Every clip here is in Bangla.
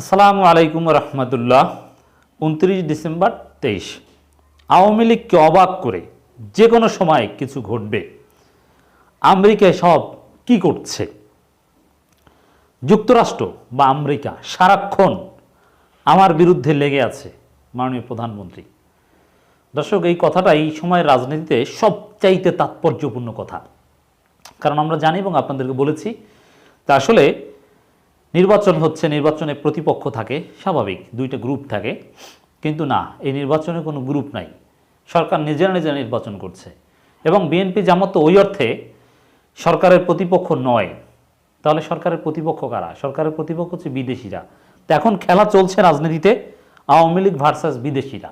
আসসালামু আলাইকুম রহমতুল্লাহ। উনত্রিশ ডিসেম্বর তেইশ। আওয়ামী লীগকে অবাক করে যে কোনো সময় কিছু ঘটবে। আমেরিকায় সব কি করছে? যুক্তরাষ্ট্র বা আমেরিকা সারাক্ষণ আমার বিরুদ্ধে লেগে আছে, মাননীয় প্রধানমন্ত্রী। দর্শক, এই কথাটা এই সময়ের রাজনীতিতে সবচাইতে তাৎপর্যপূর্ণ কথা। কারণ আমরা জানি এবং আপনাদেরকে বলেছি, তা আসলে নির্বাচন হচ্ছে, নির্বাচনে প্রতিপক্ষ থাকে, স্বাভাবিক, দুইটা গ্রুপ থাকে। কিন্তু না, এই নির্বাচনে কোনো গ্রুপ নাই। সরকার নিজেরা নিজেরা নির্বাচন করছে। এবং বিএনপি জামাত ওই অর্থে সরকারের প্রতিপক্ষ নয়। তাহলে সরকারের প্রতিপক্ষ কারা? সরকারের প্রতিপক্ষ হচ্ছে বিদেশিরা। তো এখন খেলা চলছে রাজনীতিতে, আওয়ামী লীগ ভার্সাস বিদেশিরা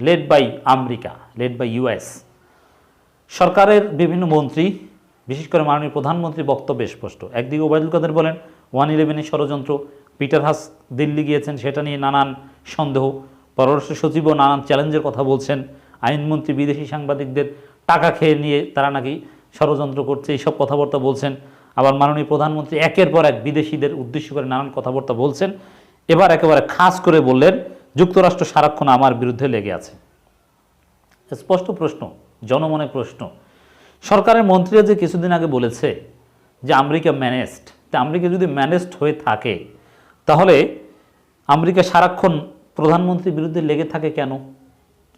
led by America led by US সরকারের বিভিন্ন মন্ত্রী, বিশেষ করে মাননীয় প্রধানমন্ত্রী বক্তব্য স্পষ্ট। একদিকে ওবায়দুল কাদের বলেন ওয়ান ইলেভেনের ষড়যন্ত্র। পিটার হাস দিল্লি গিয়েছেন, সেটা নিয়ে নানান সন্দেহ। পররাষ্ট্র সচিবও নানান চ্যালেঞ্জের কথা বলছেন। আইনমন্ত্রী, বিদেশি সাংবাদিকদের টাকা খেয়ে নিয়ে তারা নাকি ষড়যন্ত্র করছে, এইসব কথাবার্তা বলছেন। আবার মাননীয় প্রধানমন্ত্রী একের পর এক বিদেশিদের উদ্দেশ্য করে নানান কথাবার্তা বলছেন। এবার একেবারে খাস করে বললেন, যুক্তরাষ্ট্র সারাক্ষণ আমার বিরুদ্ধে লেগে আছে। স্পষ্ট প্রশ্ন, জনমনে প্রশ্ন। সরকারের মন্ত্রীরা যে কিছুদিন আগে বলেছে যে আমেরিকা ম্যানেজড তা আমেরিকা যদি ম্যানেজড হয়ে থাকে, তাহলে আমেরিকা সারাক্ষণ প্রধানমন্ত্রীর বিরুদ্ধে লেগে থাকে কেন?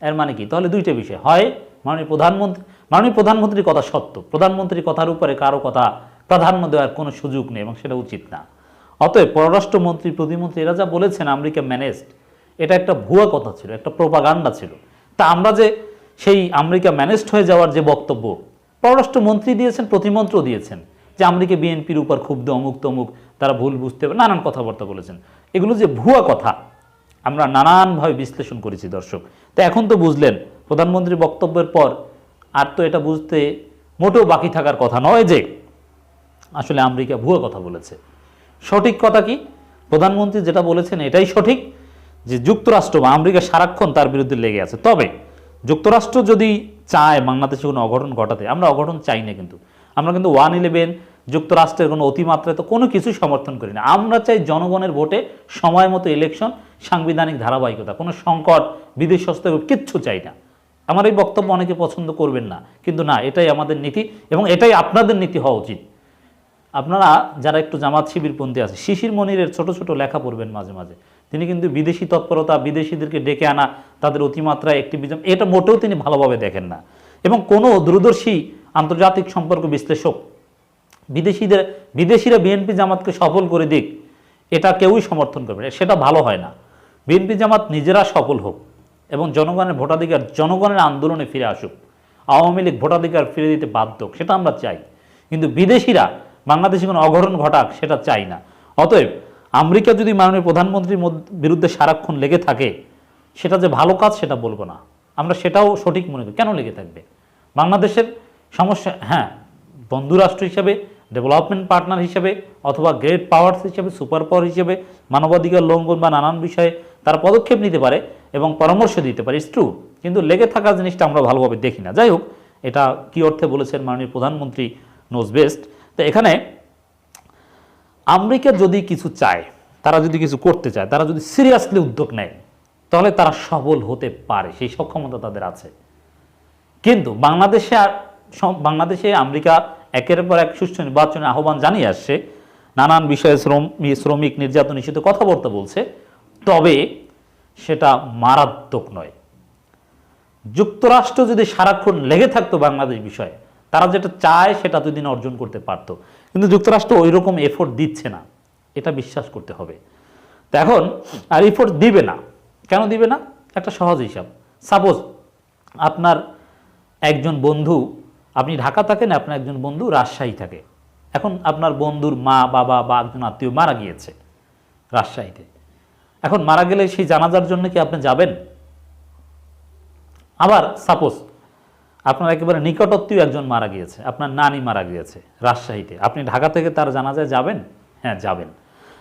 এর মানে কি? তাহলে দুইটা বিষয়। হয়, মাননীয় প্রধানমন্ত্রী, মাননীয় প্রধানমন্ত্রীর কথা সত্য, প্রধানমন্ত্রীর কথার উপরে কারও কথা প্রাধান্য দেওয়ার কোনো সুযোগ নেই এবং সেটা উচিত না। অতএব পররাষ্ট্রমন্ত্রী, প্রতিমন্ত্রী, এরা যা বলেছেন আমেরিকা ম্যানেজড এটা একটা ভুয়া কথা ছিল, একটা প্রোপাগান্ডা ছিল। তা আমরা যে সেই আমেরিকা ম্যানেজড হয়ে যাওয়ার যে বক্তব্য, পররাষ্ট্রমন্ত্রী দিয়েছেন, প্রতিমন্ত্রীও দিয়েছেন যে আমেরিকা বিএনপির উপর ক্ষুব্ধ অমুক তমুক, তারা ভুল বুঝতে পারে, নানান কথাবার্তা বলেছেন। এগুলো যে ভুয়া কথা, আমরা নানানভাবে বিশ্লেষণ করেছি দর্শক। তো এখন তো বুঝলেন প্রধানমন্ত্রীর বক্তব্যের পর আর তো এটা বুঝতে মোটেও বাকি থাকার কথা নয় যে আসলে আমেরিকা ভুয়া কথা বলেছে। সঠিক কথা কি? প্রধানমন্ত্রী যেটা বলেছেন এটাই সঠিক যে যুক্তরাষ্ট্র বা আমেরিকা সারাক্ষণ তার বিরুদ্ধে লেগে আছে। তবে যুক্তরাষ্ট্র যদি চায় বাংলাদেশে কোনো অঘটন ঘটাতে, আমরা অঘটন চাই না কিন্তু। আমরা কিন্তু ওয়ান ইলেভেন যুক্তরাষ্ট্রের কোনো অতিমাত্রায় তো কোনো কিছুই সমর্থন করি না। আমরা চাই জনগণের ভোটে সময় মতো ইলেকশন সাংবিধানিক ধারাবাহিকতা, কোনো সংকট বিদেশ হস্তক্ষেপ কিচ্ছু চাই না। আমার এই বক্তব্য অনেকে পছন্দ করবেন না, কিন্তু না, এটাই আমাদের নীতি এবং এটাই আপনাদের নীতি হওয়া উচিত। আপনারা যারা একটু জামাত শিবিরপন্থী আছে, শিশির মনিরের ছোট ছোট লেখা পড়বেন মাঝে মাঝে। তিনি কিন্তু বিদেশি তৎপরতা, বিদেশিদেরকে ডেকে আনা, তাদের অতিমাত্রায় অ্যাক্টিভিজম এটা মোটেও তিনি ভালোভাবে দেখেন না। এবং কোনো দূরদর্শী আন্তর্জাতিক সম্পর্ক বিশ্লেষক বিদেশিদের, বিদেশিরা বিএনপি জামাতকে সফল করে দিক, এটা কেউই সমর্থন করবে না। সেটা ভালো হয় না। বিএনপি জামাত নিজেরা সফল হোক এবং জনগণের ভোটাধিকার, জনগণের আন্দোলনে ফিরে আসুক, আওয়ামী লীগ ভোটাধিকার ফিরে দিতে বাধ্য সেটা আমরা চাই। কিন্তু বিদেশিরা বাংলাদেশে কোনো অঘটন ঘটাক, সেটা চাই না। অতএব আমেরিকা যদি মাননীয় প্রধানমন্ত্রীর বিরুদ্ধে সারাক্ষণ লেগে থাকে, সেটা যে ভালো কাজ সেটা বলব না। আমরা সেটাও সঠিক মনে করি। কেন লেগে থাকবে? বাংলাদেশের সমস্যা হ্যাঁ বন্ধু রাষ্ট্র হিসেবে ডেভেলপমেন্ট পার্টনার হিসেবে অথবা গ্রেট পাওয়ার্স হিসেবে সুপার পাওয়ার হিসেবে, মানবাধিকার লঙ্ঘন বা নানান বিষয়ে তারা পদক্ষেপ নিতে পারে এবং পরামর্শ দিতে পারে। ট্রু কিন্তু লেগে থাকা জিনিসটা আমরা ভালোভাবে দেখি না। যাই হোক, এটা কি অর্থে বলেছেন মাননীয় প্রধানমন্ত্রী নোজ বেস্ট তো এখানে আমেরিকা যদি কিছু চায়, তারা যদি কিছু করতে চায়, তারা যদি সিরিয়াসলি উদ্যোগ নেয়, তাহলে তারা সফল হতে পারে। সেই সক্ষমতা তাদের আছে। কিন্তু বাংলাদেশে বাংলাদেশে আমেরিকা একের পর এক সুষ্ঠু নির্বাচনের আহ্বান জানিয়ে আসছে। নানান বিষয়ে শ্রম শ্রমিক নির্যাতন নিষিদ্ধ কথাবার্তা বলছে, তবে সেটা মারাত্মক নয়। যুক্তরাষ্ট্র যদি সারাক্ষণ লেগে থাকতো বাংলাদেশ বিষয়ে, তারা যেটা চায় সেটা দুদিন অর্জন করতে পারতো। কিন্তু যুক্তরাষ্ট্র ওই রকম এফোর্ট দিচ্ছে না। এটা বিশ্বাস করতে হবে। তো এখন আর এফোর্ট দিবে না। কেন দিবে না? একটা সহজ হিসাব। সাপোজ আপনার একজন বন্ধু আপনি ঢাকা থাকেন, আপনার একজন বন্ধু রাজশাহী থাকে। এখন আপনার বন্ধুর মা, বাবা বা একজন আত্মীয় মারা গিয়েছে রাজশাহীতে। এখন মারা গেলে সেই জানাজার জন্য কি আপনি যাবেন? আবার সাপোজ আপনার একেবারে নিকটত্বীয় একজন মারা গিয়েছে, আপনার নানি মারা গিয়েছে রাজশাহীতে। আপনি ঢাকা থেকে তার জানাজায় যাবেন? হ্যাঁ যাবেন।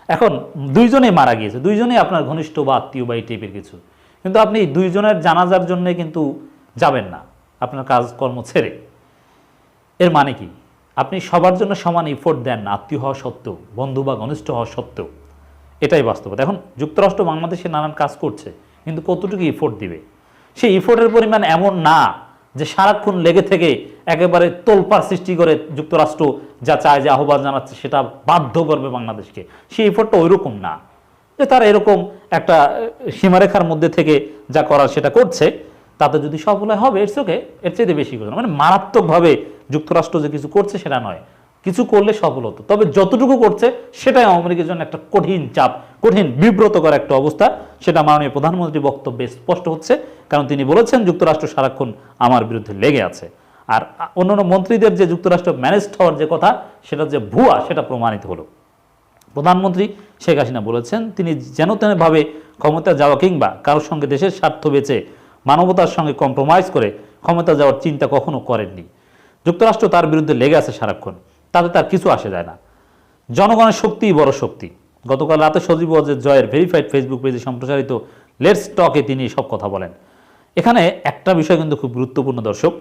এখন দুইজনেই মারা গিয়েছে, দুইজনেই আপনার ঘনিষ্ঠ বা আত্মীয় বা এই টাইপের কিছু। কিন্তু আপনি দুইজনের জানাজার জন্য কিন্তু যাবেন না। আপনার কাজকর্ম ছেড়ে। এর মানে কি? আপনি সবার জন্য সমান ইফোর্ট দেন না, আত্মীয় হওয়া সত্ত্বেও, বন্ধু বা ঘনিষ্ঠ হওয়া সত্ত্বেও। এটাই বাস্তবতা। এখন যুক্তরাষ্ট্র বাংলাদেশে নানান কাজ করছে, কিন্তু কতটুকু ইফোর্ট দিবে? সেই ইফোর্টের পরিমাণ এমন না যে সারাক্ষণ লেগে থেকে একেবারে তোলপার সৃষ্টি করে যুক্তরাষ্ট্র যা চায়, যে আহ্বান জানাচ্ছে, সেটা বাধ্য করবে বাংলাদেশকে। সেই ইফোর্টটা ওইরকম না। যে তারা এরকম একটা সীমারেখার মধ্যে থেকে যা করার সেটা করছে, তাতে যদি সফল হবে ইটস ওকে এর চাইতে বেশি করে। মানে মারাত্মকভাবে যুক্তরাষ্ট্র যে কিছু করছে সেটা নয়। কিছু করলে সফল হতো। তবে যতটুকু করছে, সেটাই আওয়ামী লীগের জন্য একটা কঠিন চাপ, কঠিন, বিব্রতকর একটা অবস্থা। সেটা মাননীয় প্রধানমন্ত্রী বক্তব্যে স্পষ্ট হচ্ছে। কারণ তিনি বলেছেন, যুক্তরাষ্ট্র সারাক্ষণ আমার বিরুদ্ধে লেগে আছে। আর অন্যান্য মন্ত্রীদের যে যুক্তরাষ্ট্র ম্যানেজ হওয়ার যে কথা, সেটা যে ভুয়া, সেটা প্রমাণিত হলো। প্রধানমন্ত্রী শেখ হাসিনা বলেছেন, তিনি যেন তেনভাবে ক্ষমতা যাওয়া কিংবা কারোর সঙ্গে দেশের স্বার্থ বেচে, মানবতার সঙ্গে কম্প্রোমাইজ করে ক্ষমতা যাওয়ার চিন্তা কখনো করেননি। যুক্তরাষ্ট্র তার বিরুদ্ধে লেগে আছে সারাক্ষণ। তাতে তার কিছু আসে যায় না। জনগণের শক্তিই বড় শক্তি। গতকাল রাতে সজীব ওয়াজের জয়ের ভেরিফাইড ফেসবুক পেজে সম্প্রচারিত লেটস টকে তিনি সব কথা বলেন। এখানে একটা বিষয় কিন্তু খুব গুরুত্বপূর্ণ দর্শক,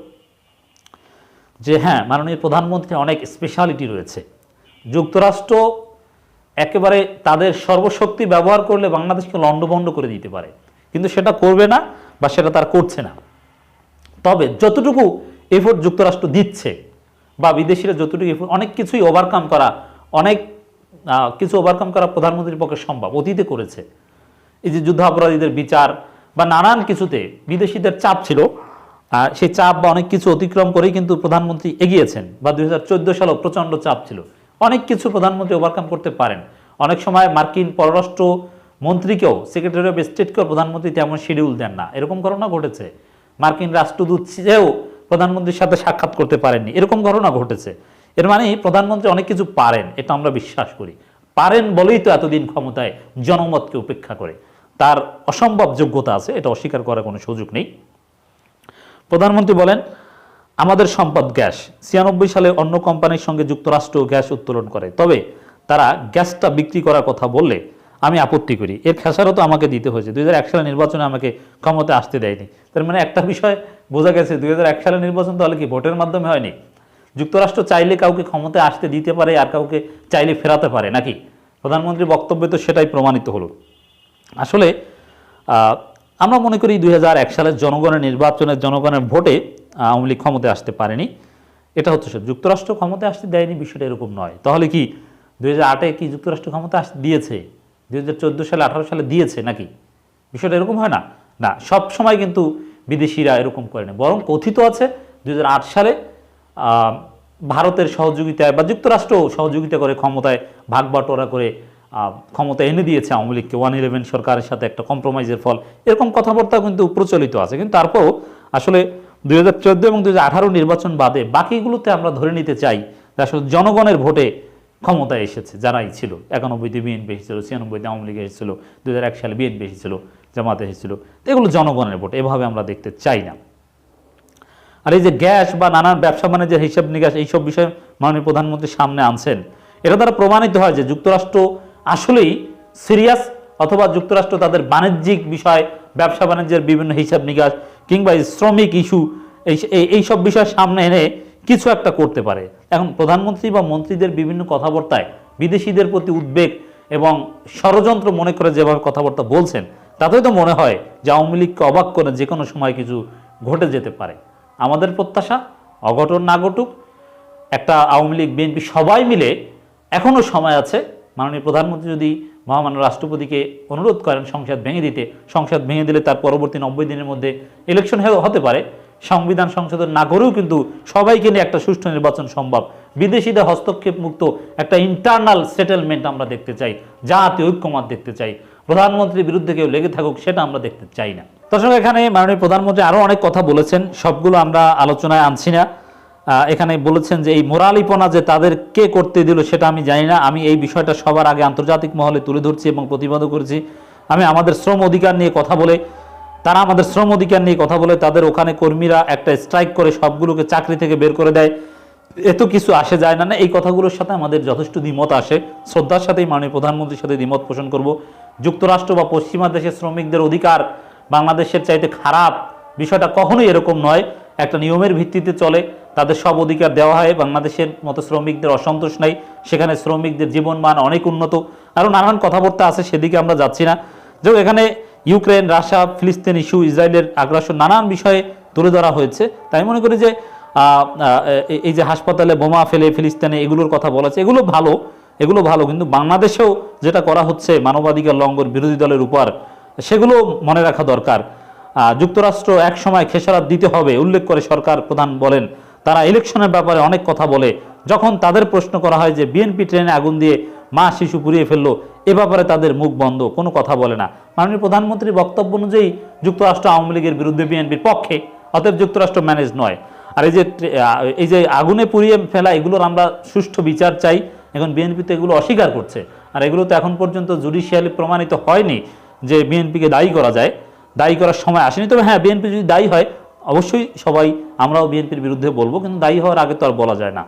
যে হ্যাঁ মাননীয় প্রধানমন্ত্রীর অনেক স্পেশালিটি রয়েছে। যুক্তরাষ্ট্র একেবারে তাদের সর্বশক্তি ব্যবহার করলে বাংলাদেশকে লণ্ডভণ্ড করে দিতে পারে। কিন্তু সেটা করবে না বা সেটা তার করছে না। তবে যতটুকু এফোর্ট যুক্তরাষ্ট্র দিচ্ছে বা বিদেশিরা যতটুকু এফোর্ট অনেক কিছুই ওভারকাম করা, অনেক কিছু ওভারকাম করা প্রধানমন্ত্রীর পক্ষে সম্ভব, অতীতে করেছে। এই যে যুদ্ধাপরাধীদের বিচার বা নানান কিছুতে বিদেশিদের চাপ ছিল সেই চাপ বা অনেক কিছু অতিক্রম করেই কিন্তু প্রধানমন্ত্রী এগিয়েছেন বা দুই হাজার চোদ্দ সালেও প্রচণ্ড চাপ ছিল। অনেক কিছু প্রধানমন্ত্রী ওভারকাম করতে পারেন। অনেক সময় মার্কিন পররাষ্ট্র মন্ত্রীকেও সেক্রেটারি অফ স্টেটকেও প্রধানমন্ত্রী তেমন শিডিউল দেন না। এরকম ঘটনা ঘটেছে। মার্কিন রাষ্ট্রদূত চেয়েও প্রধানমন্ত্রীর সাথে সাক্ষাৎ করতে পারেননি। এরকম ঘটনা ঘটেছে। এর মানে প্রধানমন্ত্রী অনেক কিছু পারেন, এটা আমরা বিশ্বাস করি। পারেন বলেই তো এতদিন ক্ষমতায় জনমতকে উপেক্ষা করে। তার অসম্ভব যোগ্যতা আছে, এটা অস্বীকার করার কোনো সুযোগ নেই। প্রধানমন্ত্রী বলেন, আমাদের সম্পদ গ্যাস। ছিয়ানব্বই সালে অন্য কোম্পানির সঙ্গে যুক্তরাষ্ট্র গ্যাস উত্তোলন করে। তবে তারা গ্যাসটা বিক্রি করার কথা বললে আমি আপত্তি করি। এর খেসারত আমাকে দিতে হয়েছে। দুই হাজার এক সালের নির্বাচনে আমাকে ক্ষমতা আসতে দেয়নি। তার মানে একটা বিষয় বোঝা গেছে দুই হাজার এক সালের নির্বাচন তাহলে কি ভোটের মাধ্যমে হয়নি? যুক্তরাষ্ট্র চাইলে কাউকে ক্ষমতায় আসতে দিতে পারে আর কাউকে চাইলে ফেরাতে পারে, নাকি? প্রধানমন্ত্রীর বক্তব্যে তো সেটাই প্রমাণিত হলো। আসলে আমরা মনে করি দু হাজার এক সালের জনগণের নির্বাচনের জনগণের ভোটে আওয়ামী লীগ ক্ষমতায় আসতে পারেনি। এটা হচ্ছে সত্য। যুক্তরাষ্ট্র ক্ষমতায় আসতে দেয়নি বিষয়টা এরকম নয়। তাহলে কি দুই হাজার আটে কি যুক্তরাষ্ট্র ক্ষমতা আসতে দিয়েছে? দুই হাজার চোদ্দ সালে, আঠারো সালে দিয়েছে নাকি? বিষয়টা এরকম হয় না? না, সব সময় কিন্তু বিদেশিরা এরকম করে করেনি বরং কথিত আছে দুই হাজার আট সালে ভারতের সহযোগিতায় বা যুক্তরাষ্ট্র সহযোগিতা করে ক্ষমতায় ভাগ বাটোয়ারা করে ক্ষমতা এনে দিয়েছে আওয়ামী লীগকে। ওয়ান ইলেভেন সরকারের সাথে একটা কম্প্রোমাইজের ফল। এরকম কথাবার্তা কিন্তু প্রচলিত আছে। কিন্তু তারপরও আসলে দুই হাজার চোদ্দ এবং দুই হাজার আঠারো নির্বাচন বাদে বাকিগুলোতে আমরা ধরে নিতে চাই আসলে জনগণের ভোটে ক্ষমতায় এসেছে, যারাই ছিল। একানব্বইতে বিএনপি এসেছিল, ছিয়ানব্বইতে আওয়ামী লীগ এসেছিল দুই হাজার এক সালে বিএনপি এসেছিল, জামাতে এসেছিল। তো এগুলো জনগণের ভোট, এভাবে আমরা দেখতে চাই না। আর এই যে গ্যাস বা নানান ব্যবসা বাণিজ্যের হিসাব নিকাশ, এইসব বিষয়ে মাননীয় প্রধানমন্ত্রী সামনে আনছেন। এটা দ্বারা প্রমাণিত হয় যে যুক্তরাষ্ট্র আসলেই সিরিয়াস অথবা যুক্তরাষ্ট্র তাদের বাণিজ্যিক বিষয়, ব্যবসা বাণিজ্যের বিভিন্ন হিসাব নিকাশ কিংবা শ্রমিক ইস্যু এই- এইসব বিষয় সামনে এনে কিছু একটা করতে পারে। এখন প্রধানমন্ত্রী বা মন্ত্রীদের বিভিন্ন কথাবার্তায় বিদেশিদের প্রতি উদ্বেগ এবং ষড়যন্ত্র মনে করে যেভাবে কথাবার্তা বলছেন, তাতেই তো মনে হয় যে আওয়ামী লীগকে অবাক করে যে কোনো সময় কিছু ঘটে যেতে পারে। আমাদের প্রত্যাশা, অঘটন না ঘটুক, একটা আওয়ামী লীগ, বিএনপি সবাই মিলে এখনও সময় আছে, মাননীয় প্রধানমন্ত্রী যদি মহামান্য রাষ্ট্রপতিকে অনুরোধ করেন সংসদ ভেঙে দিতে, সংসদ ভেঙে দিলে তার পরবর্তী নব্বই দিনের মধ্যে ইলেকশন হতে পারে। সংবিধান সংশোধন না করেও কিন্তু সবাইকে নিয়ে একটা সুষ্ঠু নির্বাচন সম্ভব। বিদেশিদের হস্তক্ষেপ মুক্ত একটা ইন্টারনাল সেটেলমেন্ট আমরা দেখতে চাই জাতীয় ঐক্যমত দেখতে চাই। প্রধানমন্ত্রীর বিরুদ্ধে কেউ লেগে থাকুক, সেটা আমরা দেখতে চাই না। দর্শক, এখানে মাননীয় প্রধানমন্ত্রী আরও অনেক কথা বলেছেন, সবগুলো আমরা আলোচনায় আনছি না। এখানে বলেছেন যে এই মোরালিপনা যে তাদের কে করতে দিল সেটা আমি জানি না। আমি এই বিষয়টা সবার আগে আন্তর্জাতিক মহলে তুলে ধরছি এবং প্রতিবাদ করেছি। আমি আমাদের শ্রম অধিকার নিয়ে কথা বলে তারা আমাদের শ্রম অধিকার নিয়ে কথা বলে, তাদের ওখানে কর্মীরা একটা স্ট্রাইক করে, সবগুলোকে চাকরি থেকে বের করে দেয়। এত কিছু আসে যায় না না, এই কথাগুলোর সাথে আমাদের যথেষ্ট দ্বিমত আসে। শ্রদ্ধার সাথেই মাননীয় প্রধানমন্ত্রীর সাথে দ্বিমত পোষণ করব। যুক্তরাষ্ট্র বা পশ্চিমা দেশের শ্রমিকদের অধিকার বাংলাদেশের চাইতে খারাপ বিষয়টা কখনোই এরকম নয়। একটা নিয়মের ভিত্তিতে চলে, তাদের সব অধিকার দেওয়া হয়। বাংলাদেশের মতো শ্রমিকদের অসন্তোষ নাই। সেখানে শ্রমিকদের জীবনমান অনেক উন্নত। আরও নানান কথাবার্তা আছে, সেদিকে আমরা যাচ্ছি না। যে এখানে ইউক্রেন, রাশিয়া, ফিলিস্তিন, ইস্যু, ইসরায়েলের আগ্রাসন নানান বিষয়ে তুলে ধরা হয়েছে। তাই মনে করি যে এই- যে হাসপাতালে বোমা ফেলে ফিলিস্তিনে এগুলোর কথা বলা এগুলো ভালো এগুলো ভালো, কিন্তু বাংলাদেশেও যেটা করা হচ্ছে মানবাধিকার লঙ্ঘন বিরোধী দলের উপর, সেগুলো মনে রাখা দরকার। যুক্তরাষ্ট্র এক সময় খেসারাত দিতে হবে, উল্লেখ করে সরকার প্রধান বলেন। তারা ইলেকশনের ব্যাপারে অনেক কথা বলে, যখন তাদের প্রশ্ন করা হয় যে, বিএনপি ট্রেনে আগুন দিয়ে মা শিশু পুড়িয়ে ফেলল এ ব্যাপারে তাদের মুখ বন্ধ, কোনো কথা বলে না। মাননীয় প্রধানমন্ত্রীর বক্তব্য অনুযায়ী যুক্তরাষ্ট্র আওয়ামী লীগের বিরুদ্ধে বিএনপির পক্ষে, অতএব যুক্তরাষ্ট্র ম্যানেজ নয়। আর এই যে এই যে আগুনে পুড়িয়ে ফেলা এগুলোর আমরা সুষ্ঠু বিচার চাই। এখন বিএনপি তো এগুলো অস্বীকার করছে। আর এগুলো তো এখন পর্যন্ত জুডিশিয়ালি প্রমাণিত হয়নি যে বিএনপিকে দায়ী করা যায়। দায়ী করার সময় আসেনি। তবে হ্যাঁ বিএনপি যদি দায়ী হয়, অবশ্যই সবাই আমরাও বিএনপির বিরুদ্ধে বলব, কিন্তু দায়ী হওয়ার আগে তো আর বলা যায় না।